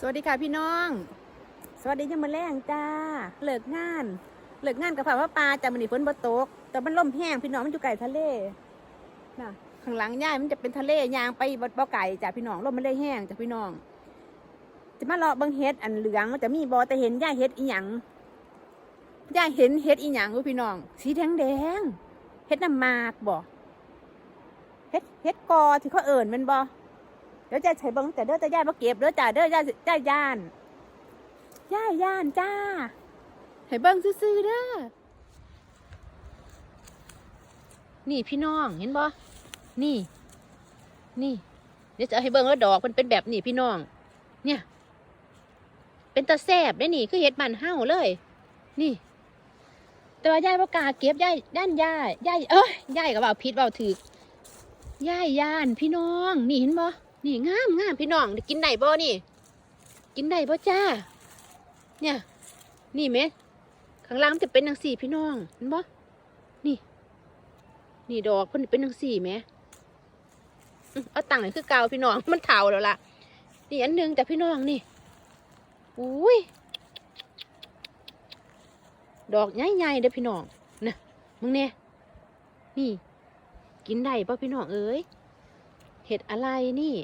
สวัสดีค่ะพี่น้อง สวัสดียังมาแรงจ้าเลิกงานเลิกงานกับฝ่าว่าปลาจ้ามันนี่ฝนบ่ตก แต่มันล่มแห้งพี่น้องมันอยู่ไกลทะเลนะข้างหลังย่ายมันจะเป็นทะเลยางไปบ่บ่ไก่จ้าพี่น้องล่มมันเลยแห้งจ้าพี่น้อง จะมาเลาะบังเฮ็ดอันเหลืองมันจะมีบอแต่เห็นย่าเฮ็ดอีหยังย่าเห็นเฮ็ดอีหยังรู้พี่น้อง สีแดงแดงเฮ็ดน้ำมากบ่เฮ็ดเฮ็ดกอที่เขาเอิ่นมันบ่ เดี๋ยวจะใช้เบิ้งแต่เด้อแต่ย่านมาเก็บเด้อจ้าเด้อย่าย่าย่านย่าย่านจ้าให้เบิ้งซื่อๆเด้อนี่พี่น้องเห็นบ่นี่ นี่ เดี๋ยวจะให้เบิ้งแล้วดอกมันเป็นแบบนี้พี่น้อง เนี่ย เป็นตาแซบได้นี่คือเห็ดมันเห่าเลย นี่ แต่ว่าย่ายประกาเก็บย่ายด้านย่ายย่ายเอ้ยย่ายกับว่าพิษว่าถือย่ายย่านพี่น้อง นี่เห็นบ่ นี่งามงามพี่น้องกินได้บ่นี่ กินได้บ่จ้า เนี่ย นี่ไหมข้างล่างมันจะเป็นนังสี่พี่น้องเห็นบ่นี่ นี่ดอกเพิ่นเป็นนังสี่ไหมเอาตังค์ให้คือเก่าพี่น้องมันเฒ่าแล้วล่ะนี่อันหนึงแต่พี่น้องนี่อุ้ยดอกใหญ่ๆเด้อพี่น้องนะมึงเนี่ยนี่ กินได้ป่ะพี่น้องเอ้ยเห็ดอะไรนี่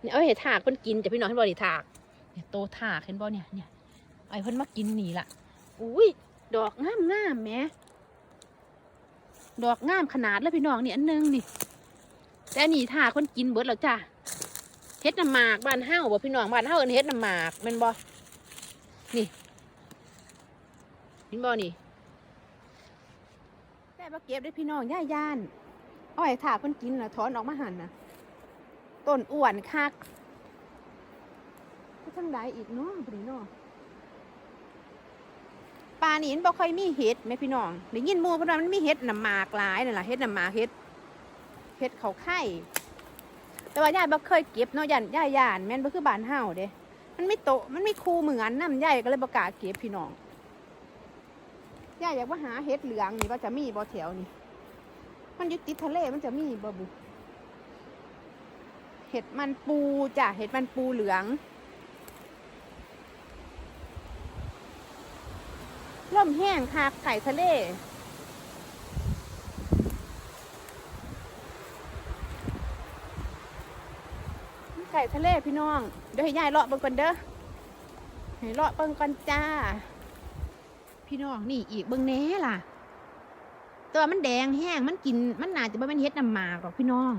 เนี่ยเอาเห็ดถากเพิ่นกินแต่พี่น้องเห็นบ่ดิถากเนี่ยโตถากเห็นบ่เนี่ยเนี่ยไอ้เพิ่นมากินนี่ล่ะอุ้ยดอกงามงามแหมดอกงามขนาดแล้วพี่น้องนี่อันหนึงนี่ แต่อันนี่ถากเพิ่นกินเบิดแล้วจ้ะเฮ็ดน้ำหมากบ้านเฮาบ่พี่น้องบ้านเฮาเอิ้นเฮ็ดน้ำหมากแม่นบ่นี่เห็นบ่นี่แต่บ่เก็บได้พี่น้องย่าย่านอ้อยถากเพิ่นกินนะถอนออกมาหันนะ ต้นอ้วนคักก็ทั้งใดอีกเนาะพอดีเนาะปลานี่มันบ่ค่อยมีเห็ดแม่พี่น้องได้ยินหมู่เพิ่นว่ามันมีเห็ดน้ำหมากหลายนั่นล่ะเห็ดน้ำหมากเห็ดเห็ดเขาไข่แต่ว่าย่ายบ่เคยเก็บเนาะย่านย่ายย่านแม่นบ่คือบ้านเฮาเด้มันไม่โตมันไม่คูเหมือนน้ำยายก็เลยบ่กล้าเก็บพี่น้องย่ายอยากมาหาเห็ดเหลืองนี่ว่าจะมีบ่แถวนี่มันอยู่ติดทะเลมันจะมีบ่บุ เห็ดมันปูจ้ะเห็ดมันปูเหลืองร่มแห้งคักไข่ทะเลไก่ทะเลพี่น้อง เดี๋ยวให้ยายเลาะเบิ่งก่อนเด้อให้เลาะเบิ่งก่อนจ้า พี่น้องนี่อีกเบิ่งแน่ล่ะ ตัวมันแดงแห้งมันกินมันน่าจะบ่เป็นเฮ็ดน้ำหมากหรอกพี่น้อง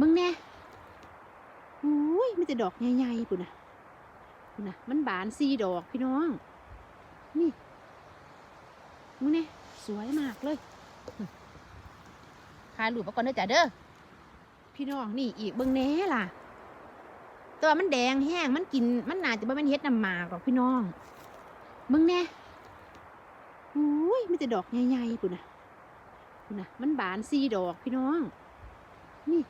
มึงแน่ อุ้ยมันจะดอกใหญ่ๆปุ่นน่ะปุ่นน่ะมันบานสี่ดอกพี่น้อง นี่มึงแน่สวยมากเลยคายหลูปก่อนเด้อจ้ะเด้อ พี่น้องนี่อีกเบิ่งแน่ล่ะ ตัวมันแดงแห้งมันกินมันน่าจะบ่เป็นเฮ็ดน้ำหมากหรอกพี่น้องมึงแน่อุ้ยมันจะดอกใหญ่ๆปุ่นน่ะนะมันบานสีดอกพี่น้อง นี่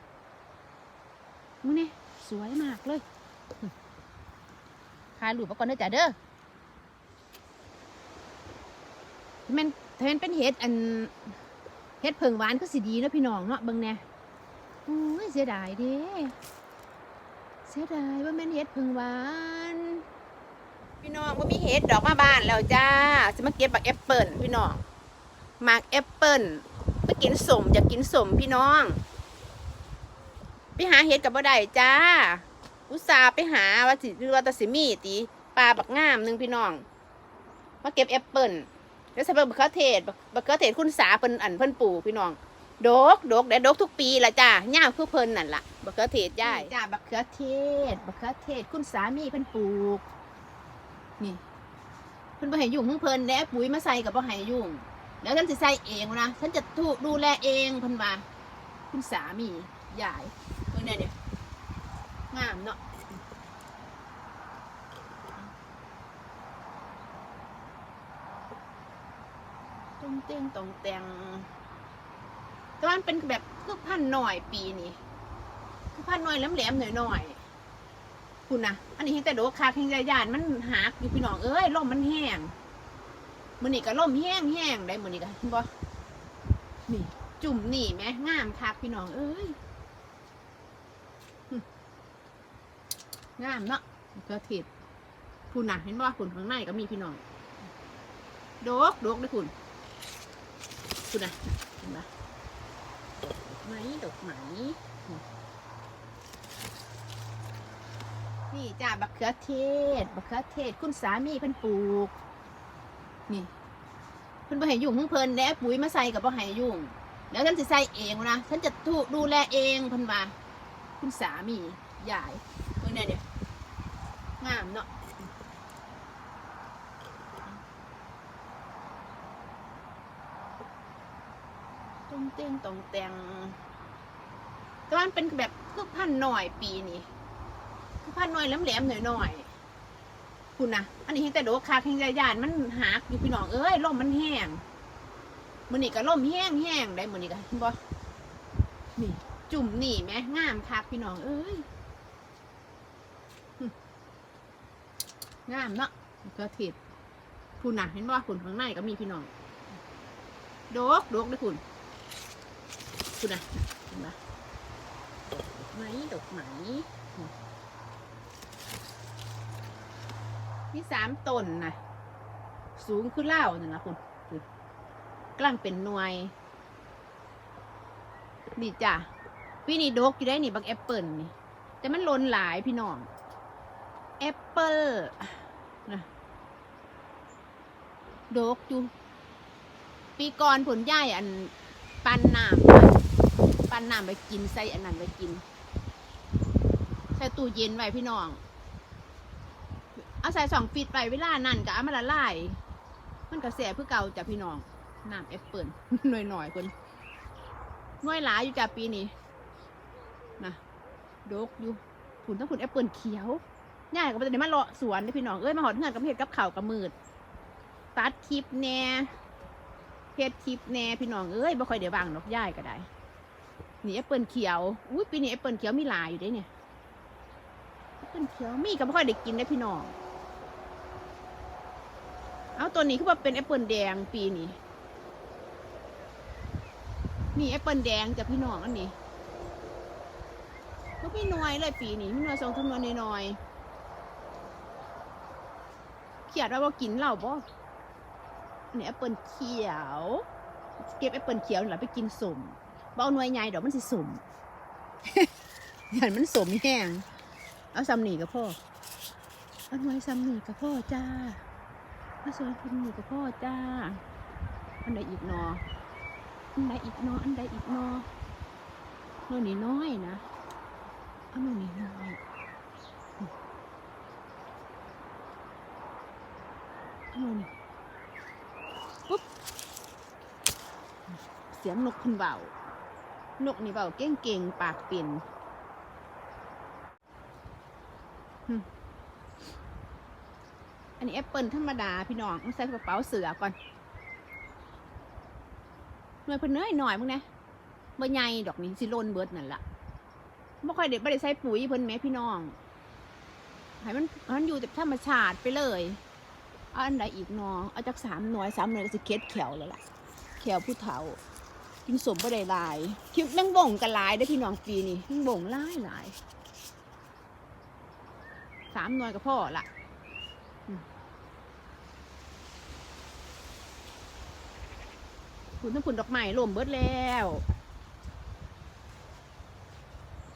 มึงเนี่ย สวยมากเลยคายหลูปก่อนเด้อจ้ะเด้อมันถ้ามันเป็นเห็ดอันเห็ดเพิงหวานก็สิดีเนาะพี่น้องเนาะเบิ่งแน่โอ้ยเสียดายเด้เสียดายว่าแม่นเห็ดเพิงหวาน พี่น้องว่ามีเห็ดดอกมาบ้านแล้วจ้าจะมาเก็บบักแอปเปิลพี่น้องมากแอปเปิลไปกินสมอยากกินสมพี่น้อง ไปหาเห็ดกับบ่ได้จ้า อุตส่าห์ไปหาว่าสิว่าแตสิมีตีปลาบักงามหนึ่งพี่น้อง มาเก็บแอปเปิลแล้วใส่บักเขือเทศบักเขือเทศคุณสาเพิ่นอันเพิ่นปลูกพี่น้องดกดกได้ดกทุกปีละจ้าย่างคือเพิ่นนั่นละบักเขือเทศย่ายจ้าบักเขือเทศบักเขือเทศคุณสามีเพิ่นปลูก นี่ เพิ่นบ่ให้ยุ่งของเพิ่นแล้วปุ๋ยมาใส่กับบ่ให้ยุ่งแล้วฉันจะใส่เองนะฉันจะถูกดูแลเองเพันว่าคุณสามียาย เนี่ยเนี่ยงามเนาะตรงเต้งตรงแตงแต่ว่ามันเป็นแบบคือพันหน่อยปีนี้คือพันหน่อยแหลมๆหน่อยหน่อยๆคุณนะอันนี้เห็นแต่โดกคาเพียงยานมันหักอยู่พี่น้องเอ้ยลมมันแห้งมือนี่ก็ล่มแห้งแห้งได้มือนี่ก็เห็นบ่นี่ จุ่มนี่แหม่งามคักพี่น้องเอ้ย งามเนาะมะเขือเทศคุณน่ะเห็นบ่คุณข้างในก็มีพี่น้องโดกโดกด้อคุณคุณน่ะเห็นบ่ไหมดอกไหมนี่จ้าบักเขือเทศบักเขือเทศ คุณสามีเพิ่นปลูก นี่เพิ่นบ่ให้ยุ่งเพิ่งเพิ่นแล้วปุ๋ยมาใส่กับบ่ให้ยุ่ง แล้วฉันจะใส่เองนะฉันจะดูแลเองเพิ่นว่าคุณสามียาย เนี่ยเดี๋ยงามเนาะตรงเต้งตรงแตงแต่ว่ามันเป็นแบบคือพันหน่อยปีนี้คือพันหน่อยแหลมๆหน่อยหน่อยๆคุณนะอันนี้เห็นแต่โดกคาเห็นแต่ยานมันหักอยู่พี่น้องเอ้ยลมมันแห้งมือนี่ก็ลมแห้งแห้งได้มือนี่ก็เห็นบ่นี่ จุ่มนี่แหมงามคักพี่น้องเอ้ย งามเนาะมะเขือเทศคุณน่ะเห็นบ่คุณข้างในก็มีพี่น้องโดกโดกด้อคุณคุณน่ะเห็นบ่ไหมดอกไหมมีสามต้นนะสูงขึ้นเล่าวนี่ยนะคุณคุณกลางเป็นหน่วย นี่จ้ะปีนี้ดกอยู่ได้นี่บักแอปเปิลนี่ แต่มันล้นหลายพี่น้อง แอปเปิลนะดกอยู่ปีก่อนผลย่ายอันปันน้ำปันน้ำไปกินใส่อันนั้นไปกิน ใส่ตู้เย็นไว้พี่น้อง เอาใส่สองฟีดไปเวลานั่นก็เอามาละลาย มันก็แสบเพื่อเก่าจ้ะพี่น้องน้ำแอปเปิลหน่อยหน่อยๆคนหน่วยหลายอยู่จ้ะปีนี้นะดกอยู่ผุนต้องผุนแอปเปิลเขียว ย่ายก็ไปแต่มาเลาะสวนเด้อพี่น้องเอ้ยมาหอดเงินกับเห็ดกับข่าวกับมืดตัดคลิปแหน่เฮ็ดคลิปแหน่พี่น้องเอ้ยบ่ค่อยเดี๋ยวบางดอกย่ายก็ได้นี่แอปเปิลเขียวอุ้ยปีนี้แอปเปิลเขียวมีหลายอยู่เด้เนี่ยแอปเปิลเขียวมีก็บ่ค่อยได้กินได้อพี่น้องเอาตัวนี้คือว่าเป็นแอปเปิลแดงปีนี้นี่แอปเปิลแดงจากพี่น้องอันนี้ก็พี่น้อยเลยปีนี้พี่น้อยทรงทุนน้อยน้อยๆ ขียดว่าว่ากินเหล้าบ่อันนี้แอปเปิลเขียว เก็บแอปเปิลเขียวนี่แหละไปกินสมบ่เอาหน่วยใหญ่ดอกมันสิสมอย่างมันสมแห้งเอาซ้ำนี่กับพ่อเอาหน่วยซ้ำนี่กับพ่อจ้าเอาสวนซ้ำนี่กับพ่อจ้า อันไหนอีกหนออันใดอีกนออันใดอีกนอโน่นนี่น้อยนะเอาโน่นนี่น้อยเอาโน่นปุ๊บ เสียงนกคุณเบานกนี่เบาเก่งเก่งๆปากเป็นหึอันนี้แอปเปิลธรรมดาพี่น้องต้องใส่กระเป๋าเสือก่อนหน่วยเพิ่นเน้อยหน่อยมึงนะบ่ใหญ่ดอกนี่สิโลนเบิดนั่นล่ะบ่ค่อยได้บ่ได้ใส่ปุ๋ยเพิ่นแม่พี่น้องให้มันให้มันอยู่แต่ธรรมชาติไปเลย อันใดอีกเนอเอาจักสามหน่วยสามหน่วยก็สิเค็ดแขวแล้วล่ะแขวผู้เฒ่ากินสมบ่ได้ลายคิดแม่งบ่งกันลายได้พี่น้องปีนี้แมงบ่งลายหลายสามหน่วยก็พอละคุณต้องผุนดอกไม้ล่มเบิดแล้ว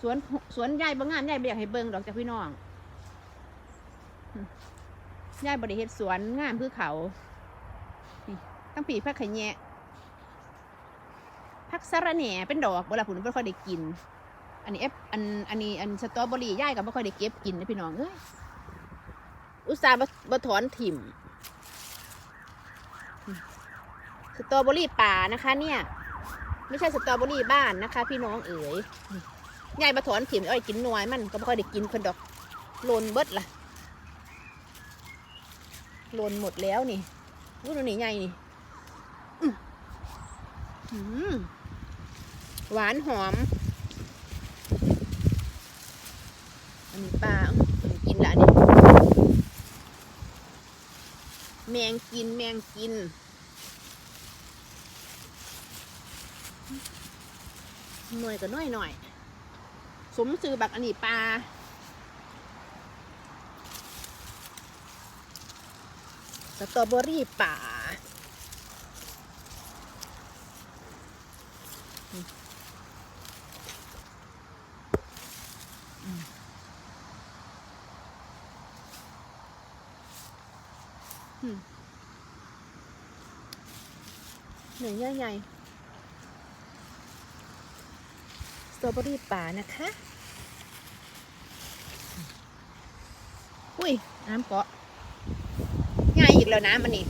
สวนสวนยายบางงามยายบ่อยากให้เบิ่งดอกจากพี่น้อง ย่ายบริเฮ็ดสวนงามคือเขา นี่ตั้งปีพักขะแยะพักสะระแหน่เป็นดอกเวลาผุนไม่ค่อยได้กิน อันนี้แอปอันอันนี้อันสตรอเบอรี่ย่ายก็ไม่ค่อยได้เก็บกินนะพี่น้องเอ้ยอุตส่าห์บ่บ่ถอนถิ่มสตรอเบอรี่ป่านะคะเนี่ย ไม่ใช่สตรอเบอรี่บ้านนะคะ พี่น้องเอ๋ยยายมาถอนถิ่มอ้อยกินน่วยมันก็ไม่ค่อยได้กินคนดอกโลนเบิดล่ะ โลนหมดแล้วนี่อู้ดูนี่ใหญ่นี่หวานหอม อันนี้ปลาอื้กินละนี่แมงกินแมงกินหน่วยก็น้อยหน่อย สมซื้อบักอันนี้ปลา สตรอเบอรี่ป่าหน่อยใหญ่สตรอเบอรี่ป่านะคะ อุ้ย น้ำเกาะ แล้วน้ำอันนี้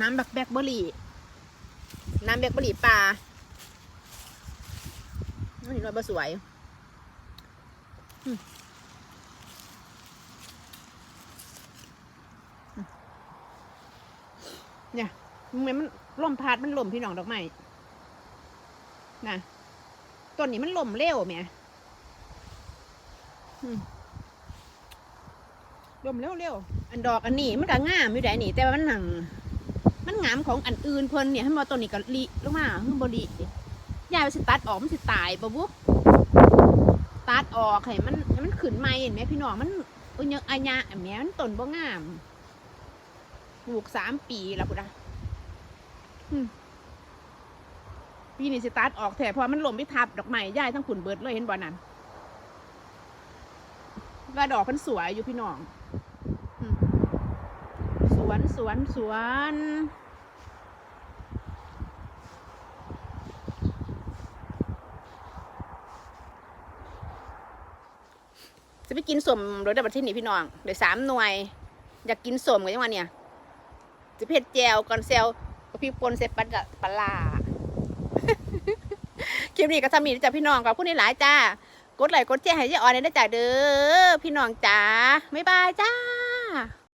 น้ำแบล็คแบล็คเบอร์รี่ น้ำแบล็คเบอร์รี่ป่าอันนี้เราบสวยอืมอืมเนี่ยมันมันล่มพัดมันล่มพี่น้องดอกไม้นะต้นนี้มันล่มเร็วเมียอืม รวมเร็วๆอันดอกอันนี้มันก็งามอยู่ได้นี่ แต่ว่ามันหนัง มันงามของอันอื่นเพิ่นเนี่ยให้มาตัวนี้ก็ลิลงมาขึ้นบริยายไปสิตัดออกมันสิตายปะบุตัดออกให้มันให้มันขึ้นใหม่เห็นไหมพี่น้องมันอุยยังอัญญาอันเนี้ยมันต้นบ่งามปลูกสามปีแล้วพุทธะปีนี้สิตัดออกแถเพราะมันหล่มไปทับดอกไม้ยายทั้งขุนเบิดเลยเห็นบ่นั้นว่าดอกมันสวยอยู่พี่น้อง สวนสวนจะไปกินสมรถดับที่นี่พี่น้องเดี๋ยวสามหน่วย อยากกินสมกันยังไงเนี่ย จะเผ็ดแจวก่อนเซลกับพี่ปนเซปัดกับปลาคลิปนี้ก็ทำมีจ้ะพี่น้องขอบคุณหลายจ้า กดไลค์กดแชร์ให้ยายออนได้จ้าเด้อพี่น้องจ๋าบ๊ายบายจ้า